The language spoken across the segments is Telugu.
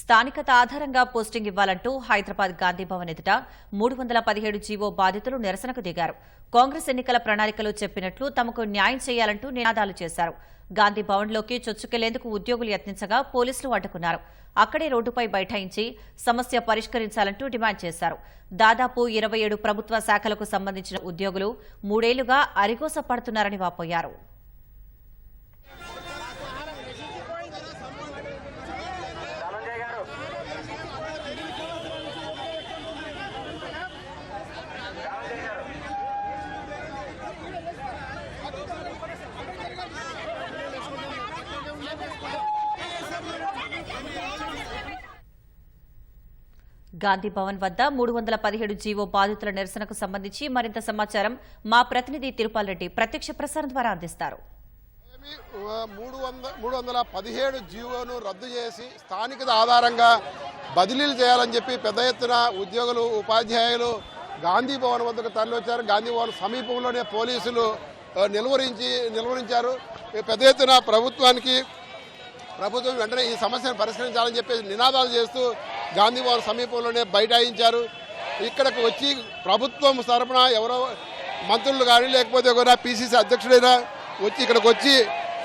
స్థానికత ఆధారంగా పోస్టింగ్ ఇవ్వాలంటూ హైదరాబాద్ గాంధీ భవన్ ఎదుట మూడు వందల పదిహేడు జీవో బాధితులు నిరసనకు దిగారు. కాంగ్రెస్ ఎన్నికల ప్రణాళికలో చెప్పినట్లు తమకు న్యాయం చేయాలంటూ నినాదాలు చేశారు. గాంధీ భవన్లోకి చొచ్చుకెళ్ళేందుకు ఉద్యోగులు యత్నించగా పోలీసులు అడ్డుకున్నారు. అక్కడే రోడ్డుపై బైఠాయించి సమస్య పరిష్కరించాలంటూ డిమాండ్ చేశారు. దాదాపు ఇరవై ఏడు ప్రభుత్వ శాఖలకు సంబంధించిన ఉద్యోగులు మూడేళ్ళుగా అరిగోస పడుతున్నారని వాపోయారు. గాంధీ భవన్ వద్ద మూడు వందల పదిహేడు జీవో బాధితుల నిరసనకు సంబంధించి మరింత సమాచారం మా ప్రతినిధి తిరుపాల్ రెడ్డి ప్రత్యక్ష ప్రసారం ద్వారా అందిస్తారు. మూడు వందల మూడు వందల పదిహేడు జీవోను రద్దు చేసి స్థానికత ఆధారంగా బదిలీలు చేయాలని చెప్పి పెద్ద ఎత్తున ఉద్యోగులు ఉపాధ్యాయులు గాంధీ భవన్ వద్దకు తరలివచ్చారు. గాంధీ భవన్ సమీపంలోనే పోలీసులు నిలువరించి నిలువరించారు. పెద్ద ఎత్తున ప్రభుత్వానికి ప్రభుత్వం వెంటనే ఈ సమస్యను పరిష్కరించాలని చెప్పేసి నినాదాలు చేస్తూ గాంధీవారు సమీపంలోనే బైఠాయించారు. ఇక్కడికి వచ్చి ప్రభుత్వం తరపున ఎవరో మంత్రులు కానీ లేకపోతే ఎవరైనా పిసిసి అధ్యక్షుడైనా వచ్చి ఇక్కడికి వచ్చి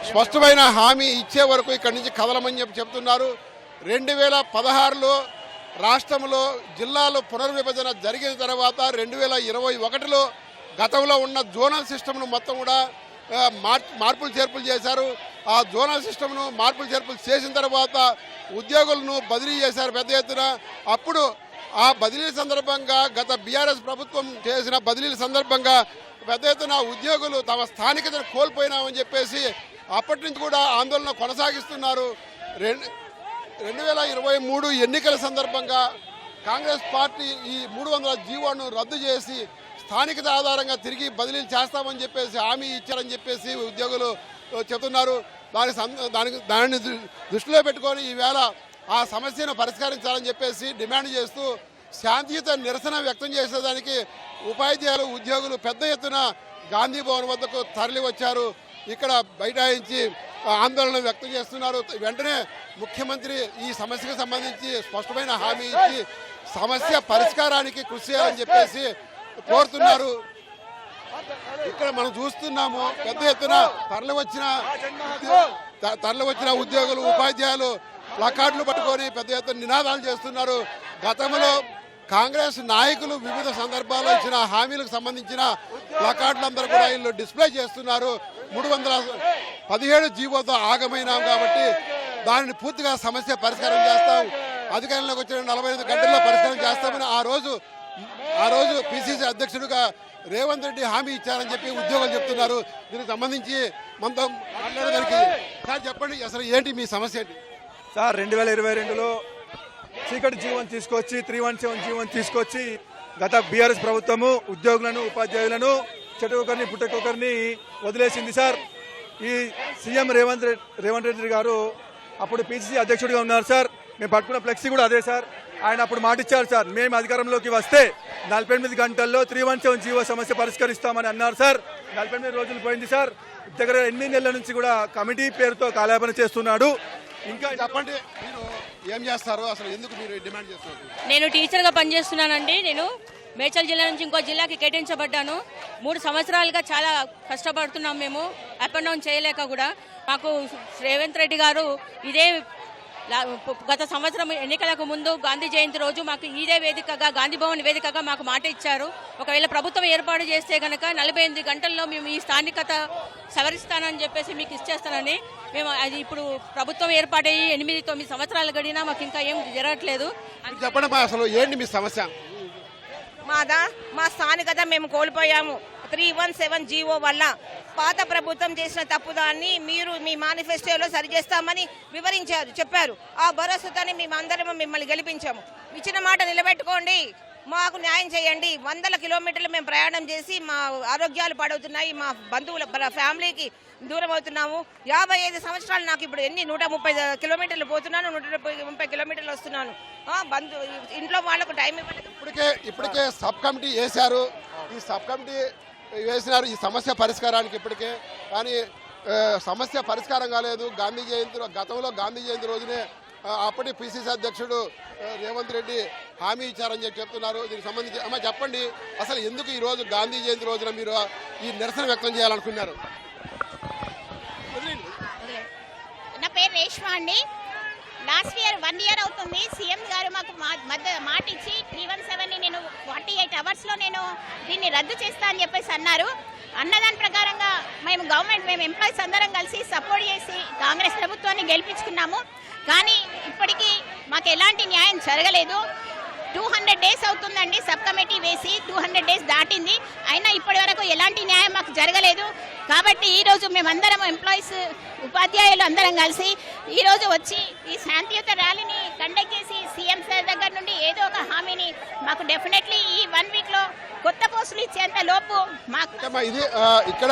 స్పష్టమైన హామీ ఇచ్చే వరకు ఇక్కడి నుంచి కదలమని చెప్పి చెప్తున్నారు. రెండు వేల పదహారులో రాష్ట్రంలో జిల్లాలో పునర్విభజన జరిగిన తర్వాత రెండు వేల ఇరవై ఒకటిలో గతంలో ఉన్న జోనల్ సిస్టమ్ను మొత్తం కూడా మార్- మార్పులు చేర్పులు చేశారు. ఆ జోనల్ సిస్టమ్ను మార్పులు చేర్పులు చేసిన తర్వాత ఉద్యోగులను బదిలీ చేశారు పెద్ద ఎత్తున. అప్పుడు ఆ బదిలీల సందర్భంగా గత బీఆర్ఎస్ ప్రభుత్వం చేసిన బదిలీల సందర్భంగా పెద్ద ఎత్తున ఉద్యోగులు తమ స్థానికతను కోల్పోయినామని చెప్పేసి అప్పటి నుంచి కూడా ఆందోళన కొనసాగిస్తున్నారు. రెండు రెండు వేల ఇరవై మూడు ఎన్నికల సందర్భంగా కాంగ్రెస్ పార్టీ ఈ మూడు వందల జీవోను రద్దు చేసి స్థానికత ఆధారంగా తిరిగి బదిలీలు చేస్తామని చెప్పేసి హామీ ఇచ్చారని చెప్పేసి ఉద్యోగులు చెబుతున్నారు. దాని సం- దానికి దానిని దృష్టిలో పెట్టుకొని ఈవేళ ఆ సమస్యను పరిష్కరించాలని చెప్పేసి డిమాండ్ చేస్తూ శాంతియుత నిరసన వ్యక్తం చేసేదానికి ఉపాధ్యాయులు ఉద్యోగులు పెద్ద ఎత్తున గాంధీ భవన్ వద్దకు తరలి వచ్చారు. ఇక్కడ బైఠాయించి ఆందోళన వ్యక్తం చేస్తున్నారు. వెంటనే ముఖ్యమంత్రి ఈ సమస్యకు సంబంధించి స్పష్టమైన హామీ ఇచ్చి సమస్య పరిష్కారానికి కృషి చేయాలని చెప్పేసి కోరుతున్నారు. ఇక్కడ మనం చూస్తున్నాము పెద్ద ఎత్తున తరలి వచ్చిన త- తరలి వచ్చిన ఉద్యోగులు ఉపాధ్యాయులు ప్లకార్డులు పట్టుకొని పెద్ద ఎత్తున నినాదాలు చేస్తున్నారు. గతంలో కాంగ్రెస్ నాయకులు వివిధ సందర్భాల్లో ఇచ్చిన హామీలకు సంబంధించిన ప్లకార్డులందరూ కూడా వీళ్ళు డిస్ప్లే చేస్తున్నారు. మూడు వందల పదిహేడు జీవోతో ఆగమైనాం కాబట్టి దానిని పూర్తిగా సమస్య పరిష్కారం చేస్తాం. అధికారంలోకి వచ్చిన నలభై ఐదు గంటల్లో పరిష్కారం చేస్తామని ఆ రోజు ఆ రోజు పిసిసి అధ్యక్షుడిగా రేవంత్ రెడ్డి హామీ ఇచ్చారని చెప్పి ఉద్యోగులు చెప్తున్నారు. దీనికి సంబంధించి మనతో మాట్లాడడానికి సార్ చెప్పండి అసలు ఏంటి మీ సమస్య ఏంటి? సార్ రెండు వేల ఇరవై రెండులో చీకటి జీవన్ తీసుకొచ్చి త్రీ వన్ సెవెన్ జీవన్ తీసుకొచ్చి గత బీఆర్ఎస్ ప్రభుత్వము ఉద్యోగులను ఉపాధ్యాయులను చెట్టుకొకరిని పుట్టకొకరిని వదిలేసింది సార్. ఈ సీఎం రేవంత్ రెడ్డి రేవంత్ రెడ్డి గారు అప్పుడు పిసిసి అధ్యక్షుడిగా ఉన్నారు సార్. మేము పట్టుకున్న ఫ్లెక్సీ కూడా అదే సార్. ఆయన అప్పుడు మాటిచ్చారు సార్ మేము అధికారంలోకి వస్తే నలభై ఎనిమిది గంటల్లో త్రీ వన్ సెవెన్ జీవో సమస్య పరిష్కరిస్తామని అన్నారు సార్. నలభై ఎనిమిది రోజులు పోయింది సార్. దగ్గర ఎనిమిది నెలల నుంచి కూడా కమిటీ పేరుతో కాలాపన చేస్తున్నాడు. ఇంకా చెప్పండి మీరు ఏం చేస్తారు? అసలు ఎందుకు మీరు డిమాండ్ చేస్తున్నారు? నేను టీచర్గా పనిచేస్తున్నానండి. నేను మేడ్చల్ జిల్లా నుంచి ఇంకో జిల్లాకి కేటాయించబడ్డాను. మూడు సంవత్సరాలుగా చాలా కష్టపడుతున్నాం మేము. అప్ అండ్ డౌన్ చేయలేక కూడా. మాకు రేవంత్ రెడ్డి గారు ఇదే గత సంవత్సరం ఎన్నికలకు ముందు గాంధీ జయంతి రోజు మాకు ఇదే వేదికగా గాంధీ భవన్ వేదికగా మాకు మాట ఇచ్చారు. ఒకవేళ ప్రభుత్వం ఏర్పాటు చేస్తే కనుక నలభై ఎనిమిది గంటల్లో మేము ఈ స్థానికత సవరిస్తానని చెప్పేసి మీకు ఇచ్చేస్తానని మేము అది ఇప్పుడు ప్రభుత్వం ఏర్పాటయ్యి ఎనిమిది తొమ్మిది సంవత్సరాలు గడినా మాకు ఇంకా ఏం జరగట్లేదు. చెప్పండి అసలు ఏంటి మీ సమస్య? మాదా మా స్థానికత మేము కోల్పోయాము. త్రీ వన్ సెవెన్ జీవో వల్ల పాత ప్రభుత్వం చేసిన తప్పుదాన్ని మీరు మీ మేనిఫెస్టోలో సరిచేస్తామని వివరించారు చెప్పారు. ఆ భరోసాతోనే మేమందరం మిమ్మల్ని గెలిపించాము. ఇచ్చిన మాట నిలబెట్టుకోండి. మాకు న్యాయం చేయండి. వందల కిలోమీటర్లు మేము ప్రయాణం చేసి మా ఆరోగ్యాలు పాడవుతున్నాయి. మా బంధువుల ఫ్యామిలీకి దూరం అవుతున్నాము. యాభై ఐదు సంవత్సరాలు నాకు ఇప్పుడు ఎన్ని? నూట ముప్పై కిలోమీటర్లు పోతున్నాను. నూట ముప్పై ముప్పై కిలోమీటర్లు వస్తున్నాను. బంధు ఇంట్లో వాళ్ళకు టైం ఇవ్వలేదు. ఇప్పటికే ఇప్పటికే సబ్ కమిటీ వేశారు. ఈ సబ్ కమిటీ వేసినారు. ఈ సమస్య పరిష్కారానికి ఇప్పటికే. కానీ సమస్య పరిష్కారం కాలేదు. గాంధీ జయంతి గతంలో గాంధీ జయంతి రోజునే అప్పటి పిసిసి అధ్యక్షుడు రేవంత్ రెడ్డి హామీ ఇచ్చారని చెప్పి చెప్తున్నారు. దీనికి సంబంధించి అమ్మ చెప్పండి. అసలు ఎందుకు ఈ రోజు గాంధీ జయంతి రోజున మీరు ఈ నిరసన వ్యక్తం చేయాలనుకున్నారు? నా పేరు రేష్మా అండి. లాస్ట్ ఇయర్ వన్ ఇయర్ అవుతుంది. సీఎం గారు మాకు మా- మధ్య మాట ఇచ్చి త్రీ వన్ సెవెన్ని నేను ఫార్టీ ఎయిట్ అవర్స్లో నేను దీన్ని రద్దు చేస్తా అని చెప్పేసి అన్నారు. అన్నదాని ప్రకారంగా మేము గవర్నమెంట్ మేము ఎంప్లాయీస్ అందరం కలిసి సపోర్ట్ చేసి కాంగ్రెస్ ప్రభుత్వాన్ని గెలిపించుకున్నాము. కానీ ఇప్పటికీ మాకు ఎలాంటి న్యాయం జరగలేదు. టూ హండ్రెడ్ డేస్ అవుతుందండి. సబ్ కమిటీ వేసి టూ హండ్రెడ్ డేస్ దాటింది. అయినా ఇప్పటి వరకు ఎలాంటి న్యాయం మాకు జరగలేదు. కాబట్టి ఈరోజు మేమందరం ఎంప్లాయీస్ ఉపాధ్యాయులు అందరం కలిసి ఈరోజు వచ్చి ఈ శాంతియుత ర్యాలీని కండక్ట్ చేసి సీఎం సార్ దగ్గర నుండి ఏదో ఒక హామీని మాకు డెఫినెట్లీ ఈ వన్ వీక్లో కొత్త పోస్టులు ఇచ్చేంత లోపు మాకు ఇది ఇక్కడ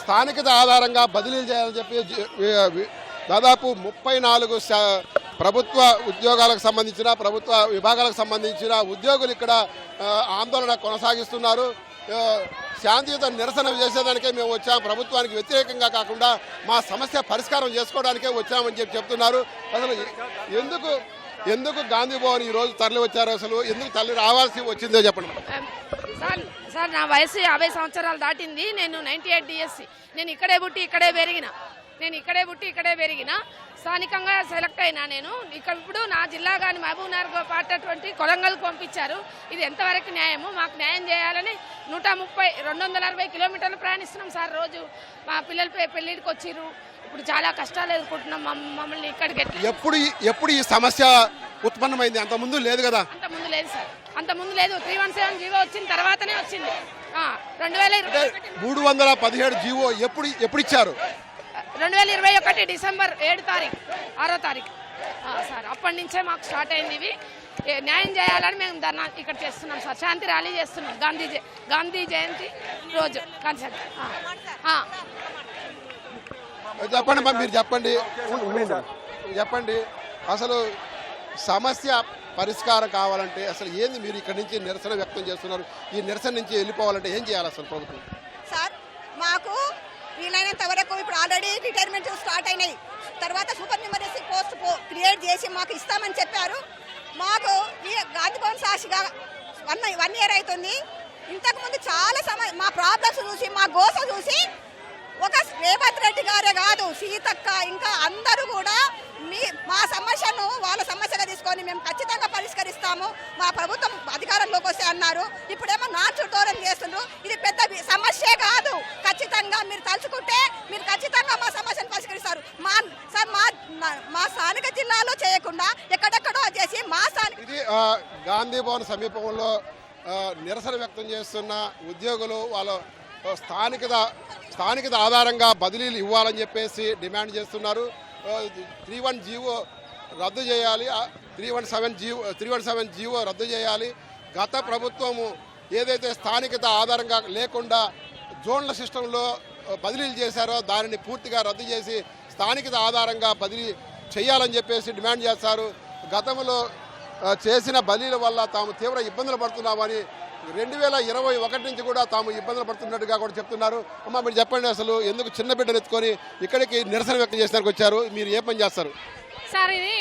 స్థానికత ఆధారంగా బదిలీలు చేయాలని చెప్పి దాదాపు ముప్పై నాలుగు ప్రభుత్వ ఉద్యోగాలకు సంబంధించిన ప్రభుత్వ విభాగాలకు సంబంధించిన ఉద్యోగులు ఇక్కడ ఆందోళన కొనసాగిస్తున్నారు. శాంతియుత నిరసన చేసేదానికే మేము వచ్చాం. ప్రభుత్వానికి వ్యతిరేకంగా కాకుండా మా సమస్య పరిష్కారం చేసుకోవడానికే వచ్చామని చెప్పి చెప్తున్నారు. అసలు ఎందుకు ఎందుకు గాంధీ భవన్ ఈ రోజు తరలి వచ్చారు అసలు? ఎందుకు తల్లి రావాల్సి వచ్చిందో చెప్పండి. సార్ సార్ నా వయసు యాభై సంవత్సరాలు దాటింది. నేను నైన్టీ ఎయిట్ డిఎస్సి నేను ఇక్కడే పుట్టి ఇక్కడే పెరిగిన. నేను ఇక్కడే పుట్టి ఇక్కడే పెరిగిన స్థానికంగా సెలెక్ట్ అయినా నేను. ఇక్కడ ఇప్పుడు నా జిల్లా కానీ మహబూబ్ నగర్ పాటటువంటి కొలంగల్కి పంపించారు. ఇది ఎంతవరకు న్యాయము మాకు న్యాయం చేయాలని నూట ముప్పై రెండు వందల అరవై కిలోమీటర్లు ప్రయాణిస్తున్నాం సార్ రోజు. మా పిల్లలు పె- పెళ్ళిడికి వచ్చిర్రు. ఇప్పుడు చాలా కష్టాలు ఎదుర్కొంటున్నాం మమ్మ- మమ్మల్ని ఇక్కడికి ఎప్పుడు ఎప్పుడు ఈ సమస్య ఉత్పన్నమైంది? అంత ముందు లేదు కదా? అంత ముందు లేదు సార్. అంత ముందు లేదు. త్రీ వన్ సెవెన్ జీవో వచ్చిన తర్వాతనే వచ్చింది. రెండు వేల మూడు వందల పదిహేడు జీవో ఎప్పుడు ఎప్పుడు ఇచ్చారు? రెండు వేల ఇరవై ఒకటి డిసెంబర్ ఏడు తారీఖు ఆరో తారీఖు. ఆ, సార్ అప్పటి నుంచే మాకు స్టార్ట్ అయింది ఇవి. ఏ, న్యాయం చేయాలని మేము ధర్నా ఇక్కడ చేస్తున్నాం సార్. శాంతి ర్యాలీ చేస్తున్నాం గాంధీ గాంధీ జయంతి రోజు కన్సల్ట్ చెప్పండి మరి మీరు చెప్పండి. చెప్పండి. అసలు సమస్య పరిష్కారం కావాలంటే అసలు ఏంది మీరు ఇక్కడ నుంచి నిరసన వ్యక్తం చేస్తున్నారు? ఈ నిరసన నుంచి వెళ్ళిపోవాలంటే ఏం చేయాలి అసలు ప్రభుత్వం? సార్ వీలైనంత వరకు ఇప్పుడు ఆల్రెడీ రిటైర్మెంట్ స్టార్ట్ అయినాయి. తర్వాత సూపర్ న్యూమరసీ పోస్ట్ క్రియేట్ చేసి మాకు ఇస్తామని చెప్పారు. మాకు ఈ గాంధీ భవన్ సాక్షిగా వన్ వన్ ఇయర్ అవుతుంది ఇంతకుముందు చాలా సమయం మా ప్రాబ్లమ్స్ చూసి మా గోస చూసి ఒక రేవంత్ రెడ్డి గారే కాదు సీతక్క ఇంకా అందరూ కూడా మీ మా సమస్యను వాళ్ళ సమస్యగా తీసుకొని మేము ఖచ్చితంగా పరిష్కరిస్తాము. మా ప్రభుత్వం అధికారంలోకి వస్తే అన్నారు. ఇప్పుడేమో నాచు దూరం చేస్తుండ్రు. ఇది పెద్ద వి- సమస్యే కాదు ఖచ్చితంగా మీరు తలుచుకుంటే మీరు ఖచ్చితంగా మా సమస్యను పరిష్కరిస్తారు మా సార్ మా నా- మా స్థానిక జిల్లాలో చేయకుండా ఎక్కడెక్కడో చేసి మా స్థానిక ఇది ఆ, గాంధీ భవన్ సమీపంలో నిరసన వ్యక్తం చేస్తున్న ఉద్యోగులు వాళ్ళ స్థానికత స్థానికత ఆధారంగా బదిలీలు ఇవ్వాలని చెప్పేసి డిమాండ్ చేస్తున్నారు. త్రీ వన్ జీవో రద్దు చేయాలి. Three one seven GO three one seven GO రద్దు చేయాలి. గత ప్రభుత్వము ఏదైతే స్థానికత ఆధారంగా లేకుండా జోన్ల సిస్టంలో బదిలీలు చేశారో దానిని పూర్తిగా రద్దు చేసి స్థానికత ఆధారంగా బదిలీ చేయాలని చెప్పేసి డిమాండ్ చేస్తారు. గతంలో చేసిన బలీల వల్ల తాము తీవ్ర ఇబ్బందులు పడుతున్నామని రెండు వేల ఇరవై ఒకటి నుంచి కూడా తాము ఇబ్బందులు పడుతున్నట్టుగా కూడా చెప్తున్నారు. అమ్మ మీరు చెప్పండి అసలు ఎందుకు చిన్న బిడ్డను ఎత్తుకొని ఇక్కడికి నిరసన వ్యక్తం చేసినానికి వచ్చారు? మీరు ఏ పని చేస్తారు? సార్ ఇది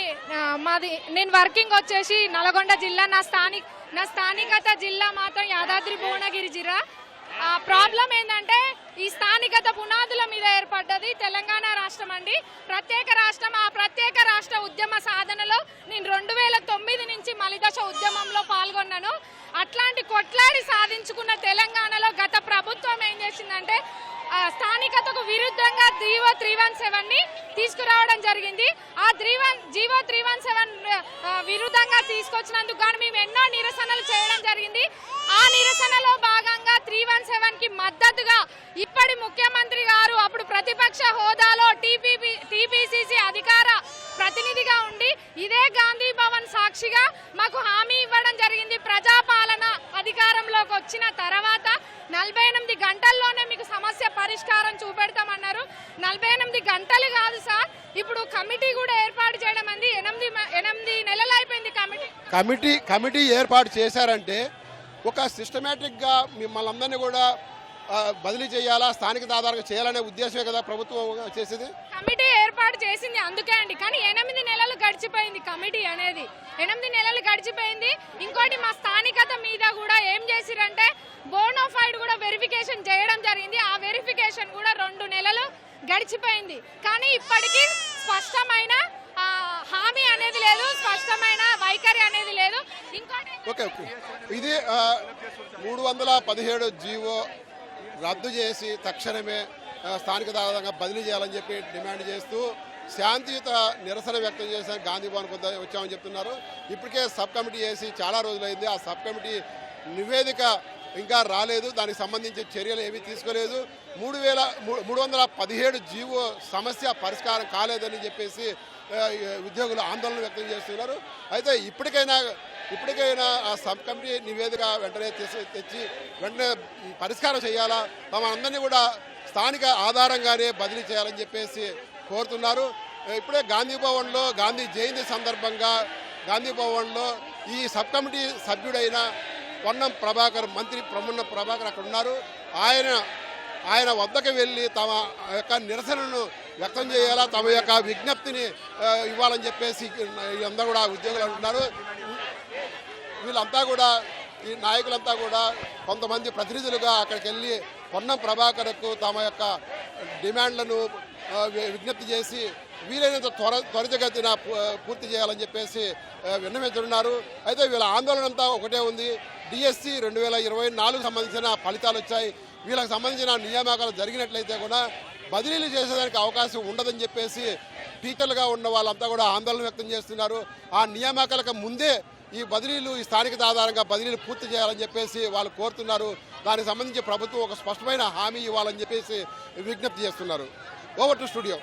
మాది నేను వర్కింగ్ వచ్చేసి నల్గొండ జిల్లా నా స్థానిక నా స్థానికత జిల్లా మాత్రం యాదాద్రి భువనగిరి జిల్లా ఆ ప్రాబ్లం ఏంటంటే ఈ స్థానికత పునాదుల మీద ఏర్పడ్డది తెలంగాణ రాష్ట్రం అండి. ప్రత్యేక రాష్ట్రం ఆ ప్రత్యేక రాష్ట్ర ఉద్యమ నుంచి మలిదశ ఉద్యమంలో పాల్గొన్నాను. అట్లాంటి కొట్లాడి సాధించుకున్న తెలంగాణలో గత ప్రభుత్వం ఏం చేసిందంటే స్థానికతకు విరుద్ధంగా జీవో త్రీ వన్ సెవెన్ని తీసుకురావడం జరిగింది. ఆ three one GO three one seven విరుద్ధంగా తీసుకొచ్చినందుకు కానీ మేము ఎన్నో నిరసనలు చేయడం జరిగింది. ఆ నిరసనలో భాగంగా త్రీ వన్ సెవెన్కి మద్దతుగా ఇప్పటి ముఖ్యమంత్రి గారు అప్పుడు ప్రతిపక్ష హోదాలో టీపీపీ టీపీసీసీ అధికార ప్రతినిధిగా ఉండి ఇదే గాంధీ భవన్ సాక్షిగా మాకు హామీ ఇవ్వడం జరిగింది. ప్రజాపాలన అధికారంలోకి వచ్చిన తర్వాత నలభై ఎనిమిది గంటల్లోనే మీకు సమస్య పరిష్కారం చూపెడతామన్నారు. నలభై ఎనిమిది గంటలు కాదు సార్ ఇప్పుడు కమిటీ కూడా ఏర్పాటు చేయడం అంది. ఎనిమిది ఎనిమిది నెలలు అయిపోయింది కమిటీ. కమిటీ కమిటీ ఏర్పాటు చేశారంటే ఒక సిస్టమేటిక్గా మిమ్మల్ని అందరినీ కూడా బదిలీ చేయాలా స్థానికత ఆధారంగా చేయాలనే ఉద్దేశమే కదా ప్రభుత్వం చేసేది? కమిటీ ఏర్పాటు చేసింది అందుకే అండి. కానీ ఎనిమిది నెలలు గడిచిపోయింది కమిటీ అనేది. ఎనిమిది నెలలు గడిచిపోయింది. ఇంకోటి మా స్థానికత మీద కూడా ఏం చేసిరంటే బోనోఫైడ్ కూడా వెరిఫికేషన్ చేయడం జరిగింది. ఆ వెరిఫికేషన్ కూడా రెండు నెలలు గడిచిపోయింది. కానీ ఇప్పటికీ స్పష్టమైన హామీ అనేది లేదు స్పష్టమైన వైఖరి అనేది లేదు. ఇంకోటి ఓకే ఇది మూడు వందల పదిహేడు జీవో రద్దు చేసి తక్షణమే స్థానిక దాదాగా బదిలీ చేయాలని చెప్పి డిమాండ్ చేస్తూ శాంతియుత నిరసన వ్యక్తం చేసిన గాంధీ భవన్ వచ్చామని చెప్తున్నారు. ఇప్పటికే సబ్ కమిటీ చేసి చాలా రోజులైంది. ఆ సబ్ కమిటీ నివేదిక ఇంకా రాలేదు. దానికి సంబంధించి చర్యలు ఏమీ తీసుకోలేదు. మూడు వేల మూడు వందల పదిహేడు జీవో సమస్య పరిష్కారం కాలేదని చెప్పేసి ఉద్యోగులు ఆందోళన వ్యక్తం చేస్తున్నారు. అయితే ఇప్పటికైనా ఇప్పటికైనా ఆ సబ్ కమిటీ నివేదిక వెంటనే తెచ్చి తెచ్చి వెంటనే పరిష్కారం చేయాలా? తమ అందరినీ కూడా స్థానిక ఆధారంగానే బదిలీ చేయాలని చెప్పేసి కోరుతున్నారు. ఇప్పుడే గాంధీ భవన్లో గాంధీ జయంతి సందర్భంగా గాంధీ భవన్లో ఈ సబ్ కమిటీ సభ్యుడైన పొన్నం ప్రభాకర్ మంత్రి ప్రమున్న ప్రభాకర్ అక్కడ ఉన్నారు. ఆయన ఆయన వద్దకు వెళ్ళి తమ యొక్క నిరసనను వ్యక్తం చేయాలా తమ యొక్క విజ్ఞప్తిని ఇవ్వాలని చెప్పేసి అందరూ కూడా ఉద్యోగులు ఉన్నారు వీళ్ళంతా కూడా ఈ నాయకులంతా కూడా కొంతమంది ప్రతినిధులుగా అక్కడికి వెళ్ళి పొన్నం ప్రభాకర్కు తమ యొక్క డిమాండ్లను విజ్ఞప్తి చేసి వీలైనంత త్వర త్వరితగతిన పూ- పూర్తి చేయాలని చెప్పేసి ఆ, విన్నవించున్నారు అయితే వీళ్ళ ఆందోళన అంతా ఒకటే ఉంది. డిఎస్సి రెండు వేల ఇరవై నాలుగు సంబంధించిన ఫలితాలు వచ్చాయి. వీళ్ళకి సంబంధించిన నియామకాలు జరిగినట్లయితే కూడా బదిలీలు చేసేదానికి అవకాశం ఉండదని చెప్పేసి టీచర్లుగా ఉన్న వాళ్ళంతా కూడా ఆందోళన వ్యక్తం చేస్తున్నారు. ఆ నియామకాలకు ముందే ఈ బదిలీలు ఈ స్థానిక ఆధారంగా బదిలీలు పూర్తి చేయాలని చెప్పేసి వాళ్ళు కోరుతున్నారు. దానికి సంబంధించి ప్రభుత్వం ఒక స్పష్టమైన హామీ ఇవ్వాలని చెప్పేసి విజ్ఞప్తి చేస్తున్నారు. Over to studio